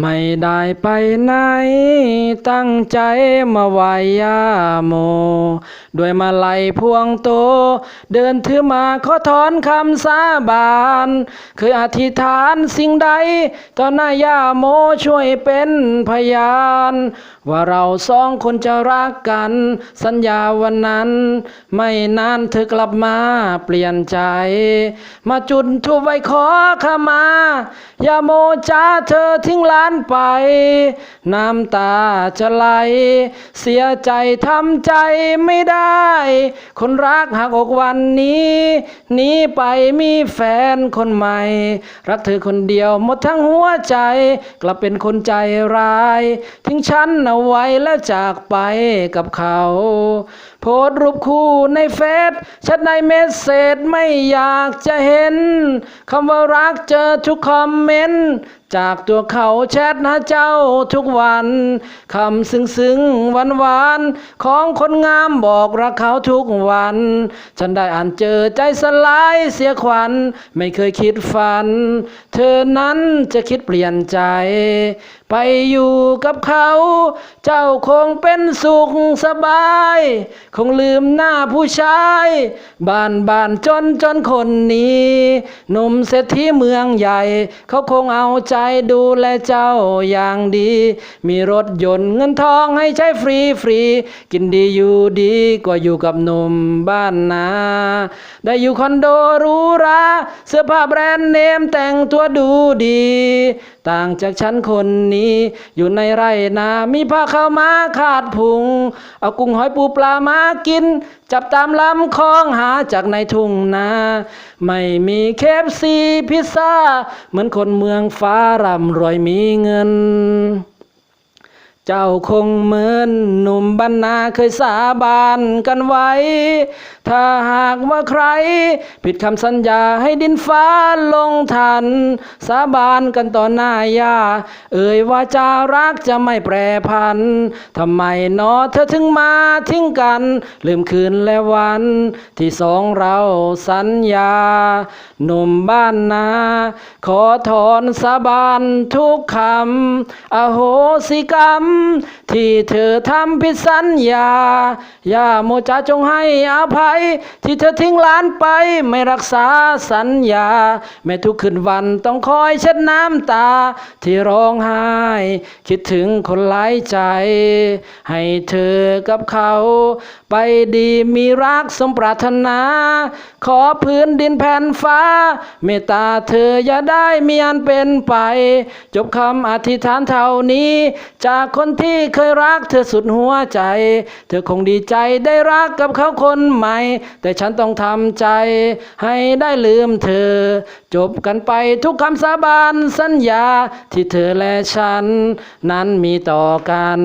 ไม่ได้ไปไหน ตั้งใจมาไหวายาโม ด้วยมาลัยพวงโต เดินถือมาขอถอนคำสาบานเคยอธิษฐานสิ่งใด ต่อหน้ายาโมช่วยเป็นพยาน ว่าเราสองคนจะรักกัน สัญญาวันนั้น ไม่นานเธอกลับมาเปลี่ยนใจ มาจุดทูบไว้ขอขมา ยาโมจ้าเธอทิ้งลานไป น้ำตาจะไหล เสียใจทำใจไม่ได้ คนรักหักอกวันนี้หนีไปมีแฟนคนใหม่ รักเธอคนเดียวหมดทั้งหัวใจ กลับเป็นคนใจร้าย ทิ้งฉันเอาไว้แล้วจากไปกับเขา โพสรูปคู่ในเฟซแชทในเมสเซจไม่อยากจะเห็นคำว่ารักเจอทุกคอมเมนต์จากตัวเขาแชทหาเจ้าทุกวันคำซึ้งซึ้งหวานหวานๆของคนงามบอกรักเขาทุกวัน ฉันได้อ่านเจอใจสลายเสียขวัญ ไม่เคยคิดฝัน เธอนั้นจะคิดเปลี่ยนใจ ไปอยู่กับเขา เจ้าคงเป็นสุขสบาย คงลืมหน้าผู้ชาย บ้านบ้านจนจนคนนี้หนุ่มเศรษฐีเมืองใหญ่ เขาคงเอาใจดูแลเจ้าอย่างดี มีรถยนต์เงินทองให้ใช้ฟรีฟรีๆกินดีอยู่ดีกว่าอยู่กับหนุ่มบ้านนา ได้อยู่คอนโดหรูหราเสื้อผ้าแบรนด์เนมแต่งตัวดูดี ต่างจากฉันคนนี้ อยู่ในไร่นา มีผ้าข้าวม้าขาดพุง เอากุ้งหอยปูปลามากิน จับตามลำคลองหาจากในทุ่งนา ไม่มีเคฟซีพิซซ่า เหมือนคนเมืองฟ้าร่ำรวยมีเงิน เจ้าคงเหมือนหนุ่มบรรณาเคยสาบานกันไว้ ถ้าหากว่าใคร ผิดคำสัญญาให้ดินฟ้าลงทัน สาบานกันต่อหน้ายาเอ่ยว่าจะรักจะไม่แปรพันทำไมนอเธอถึงมาทิ้งกัน ลืมคืนและวัน ที่สองเราสัญญา หนุ่มบ้านนา ขอถอนสาบานทุกคำอโหสิกรรมที่เธอทำผิดสัญญา อย่าโมจาจงให้อภัย ที่เธอทิ้งหล้านไปไม่รักษาสัญญา แม้ทุกคืนวันต้องคอยเช็ดน้ำตา ที่ร้องไห้ คิดถึงคนหลายใจ ให้เธอกับเขา ไปดีมีรักสมปรารถนา ขอพื้นดินแผ่นฟ้า เมตตาเธออย่าได้มีอันเป็นไป จบคำอธิษฐานเท่านี้จากคนที่เคยรักเธอสุดหัวใจ เธอคงดีใจได้รักกับเขาคนใหม่ แต่ฉันต้องทำใจ ให้ได้ลืมเธอ จบกันไปทุกคำสาบานสัญญาที่เธอและฉัน นั้นมีต่อกัน